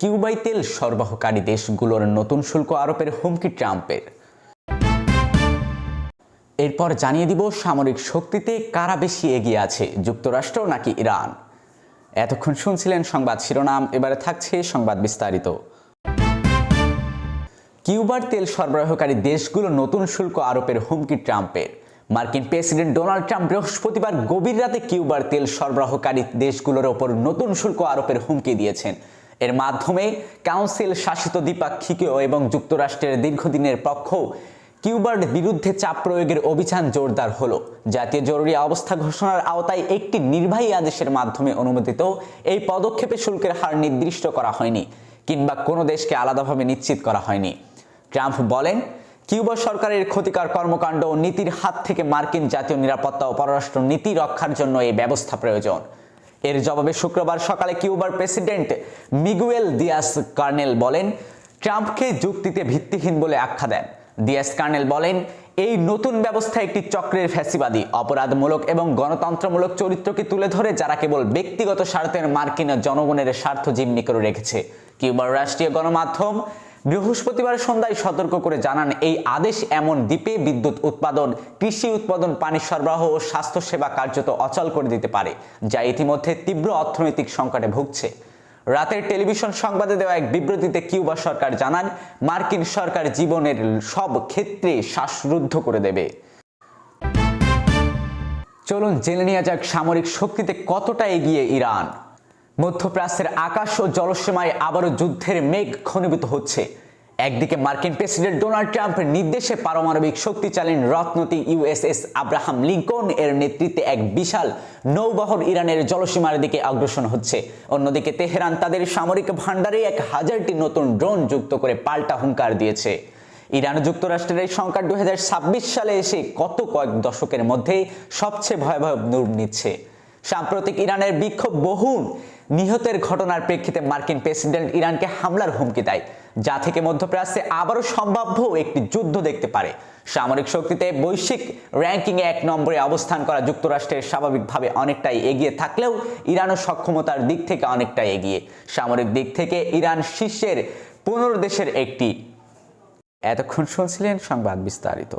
কিউবাই তেল সরবরাহকারী দেশগুলোর নতুন শুল্ক আরোপের হুমকি ট্রাম্পের। এরপর জানিয়ে দিব সামরিক শক্তিতে কারা বেশি এগিয়ে আছে, যুক্তরাষ্ট্র নাকি ইরান? এতক্ষণ শুনছিলেন সংবাদ শিরোনাম, এবারে থাকছে সংবাদ বিস্তারিত। কিউবার তেল সরবরাহকারী দেশগুলো নতুন শুল্ক আরোপের হুমকি ট্রাম্পের। মার্কিন প্রেসিডেন্ট ডোনাল্ড ট্রাম্প বৃহস্পতিবার গভীর রাতে কিউবার তেল সরবরাহকারী দেশগুলোর ওপর নতুন শুল্ক আরোপের হুমকি দিয়েছেন। এর মাধ্যমে কাউন্সিল শাসিত দ্বিপাক্ষিকীয় এবং যুক্তরাষ্ট্রের দীর্ঘদিনের পক্ষ কিউবার বিরুদ্ধে চাপ প্রয়োগের অভিযান জোরদার হলো। জাতীয় জরুরি অবস্থা ঘোষণার আওতায় একটি নির্বাহী আদেশের মাধ্যমে অনুমোদিত এই পদক্ষেপে শুল্কের হার নির্দিষ্ট করা হয়নি কিংবা কোনো দেশকে আলাদাভাবে নিশ্চিত করা হয়নি। ট্রাম্প বলেন, কিউবা সরকারের ক্ষতিকর কর্মকাণ্ড ও নীতির হাত থেকে মার্কিন জাতীয় নিরাপত্তা ও পররাষ্ট্র নীতি রক্ষার জন্য এই ব্যবস্থা প্রয়োজন। এর জবাবে শুক্রবার সকালে কিউবার প্রেসিডেন্ট মিগুয়েল দিয়াস কার্নেল বলেন, ট্রাম্পকে যুক্তিতে ভিত্তিহীন বলে আখ্যা দেন। দিয়াস কার্নেল বলেন, এই নতুন ব্যবস্থা একটি চক্রের ফ্যাসিবাদী, অপরাধমূলক এবং গণতন্ত্রমূলক চরিত্রকে তুলে ধরে যারা কেবল ব্যক্তিগত স্বার্থের মার্কিন জনগণের স্বার্থ জিম্মি করে রেখেছে। কিউবার রাষ্ট্রীয় গণমাধ্যম বৃহস্পতিবার সন্ধ্যায় সতর্ক করে জানান, এই আদেশ এমন দ্বীপে বিদ্যুৎ উৎপাদন, কৃষি উৎপাদন, পানি সরবরাহ ও স্বাস্থ্যসেবা কার্যত অচল করে দিতে পারে, যা ইতিমধ্যে তীব্র অর্থনৈতিক সংকটে ভুগছে। রাতের টেলিভিশন সংবাদে দেওয়া এক বিবৃতিতে কিউবা সরকার জানান, মার্কিন সরকার জীবনের সব ক্ষেত্রে শ্বাসরুদ্ধ করে দেবে। চলুন জেনে নেওয়া যাক সামরিক শক্তিতে কতটা এগিয়ে ইরান। মধ্যপ্রাচ্যের আকাশ ও জলসীমায় আবারও যুদ্ধের মেঘ ঘনীভূত হচ্ছে। একদিকে মার্কিন প্রেসিডেন্ট ডোনাল্ড ট্রাম্পের নির্দেশে পারমাণবিক শক্তিচালীন রত্নতি ইউএসএস আব্রাহাম লিঙ্কন এর নেতৃত্বে এক বিশাল নৌবহর ইরানের জলসীমার দিকে অগ্রসর হচ্ছে। অন্যদিকে তেহরান তাদের সামরিক ভাণ্ডারে এক হাজারটি নতুন ড্রোন যুক্ত করে পাল্টা হুঙ্কার দিয়েছে। ইরান যুক্তরাষ্ট্রের এই সংকট দুই হাজার ছাব্বিশ সালে এসে কত কয়েক দশকের মধ্যে সবচেয়ে ভয়াবহ রূপ নিচ্ছে। সাম্প্রতিক ইরানের বিক্ষোভ বহু নিহতের ঘটনার প্রেক্ষিতে মার্কিন প্রেসিডেন্ট ইরানকে হামলার হুমকি দেয়, যা থেকে মধ্যপ্রাচ্যে আবারও সম্ভাব্য একটি যুদ্ধ দেখতে পারে। সামরিক শক্তিতে বৈশ্বিক র্যাঙ্কিংয়ে এক নম্বরে অবস্থান করা যুক্তরাষ্ট্রের স্বাভাবিকভাবে অনেকটাই এগিয়ে থাকলেও ইরানও সক্ষমতার দিক থেকে অনেকটাই এগিয়ে। সামরিক দিক থেকে ইরান শীর্ষের পনেরো দেশের একটি। এতক্ষণ শুনছিলেন সংবাদ বিস্তারিত।